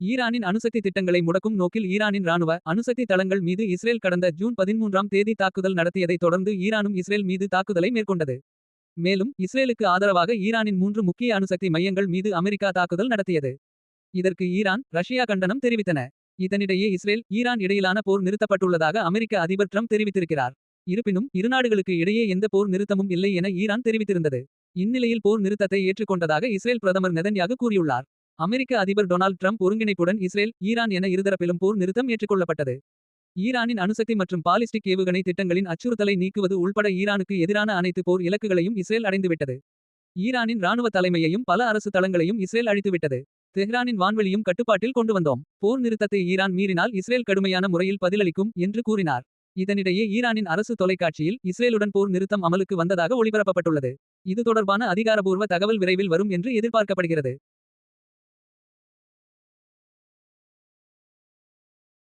ஈரானின் அணுசக்தி திட்டங்களை முடக்கும் நோக்கில் ஈரானின் ராணுவ அணுசக்தி தளங்கள் மீது இஸ்ரேல் கடந்த ஜூன் பதிமூன்றாம் தேதி தாக்குதல் நடத்தியதைத் தொடர்ந்து ஈரானும் இஸ்ரேல் மீது தாக்குதலை மேற்கொண்டது. மேலும் இஸ்ரேலுக்கு ஆதரவாக ஈரானின் மூன்று முக்கிய அணுசக்தி மையங்கள் மீது அமெரிக்கா தாக்குதல் நடத்தியது. இதற்கு ஈரான் ரஷ்யா கண்டனம் தெரிவித்தன. இதனிடையே இஸ்ரேல் ஈரான் இடையிலான போர் நிறுத்தப்பட்டுள்ளதாக அமெரிக்க அதிபர் ட்ரம்ப் தெரிவித்திருக்கிறார். இருப்பினும் இருநாடுகளுக்கு இடையே எந்த போர் நிறுத்தமும் இல்லை என ஈரான் தெரிவித்திருந்தது. இந்நிலையில் போர் நிறுத்தத்தை ஏற்றுக்கொண்டதாக இஸ்ரேல் பிரதமர் நெதன்யாகு கூறியுள்ளார். அமெரிக்க அதிபர் டொனால்ட் ட்ரம்ப் ஒருங்கிணைப்புடன் இஸ்ரேல் ஈரான் என இருதரப்பிலும் போர் நிறுத்தம் ஏற்றுக்கொள்ளப்பட்டது. ஈரானின் அணுசக்தி மற்றும் பாலிஸ்டிக் ஏவுகணை திட்டங்களின் அச்சுறுத்தலை நீக்குவது உள்பட ஈரானுக்கு எதிரான அனைத்து போர் இலக்குகளையும் இஸ்ரேல் அடைந்துவிட்டது. ஈரானின் ராணுவ தலைமையையும் பல அரசு தளங்களையும் இஸ்ரேல் அழித்துவிட்டது. தெஹ்ரானின் வான்வெளியும் கட்டுப்பாட்டில் கொண்டு வந்தோம். போர் நிறுத்தத்தை ஈரான் மீறினால் இஸ்ரேல் கடுமையான முறையில் பதிலளிக்கும் என்று கூறினார். இதனிடையே ஈரானின் அரசு தொலைக்காட்சியில் இஸ்ரேலுடன் போர் நிறுத்தம் அமலுக்கு வந்ததாக ஒளிபரப்பப்பட்டுள்ளது. இது தொடர்பான அதிகாரபூர்வ தகவல் விரைவில் வரும் என்று எதிர்பார்க்கப்படுகிறது.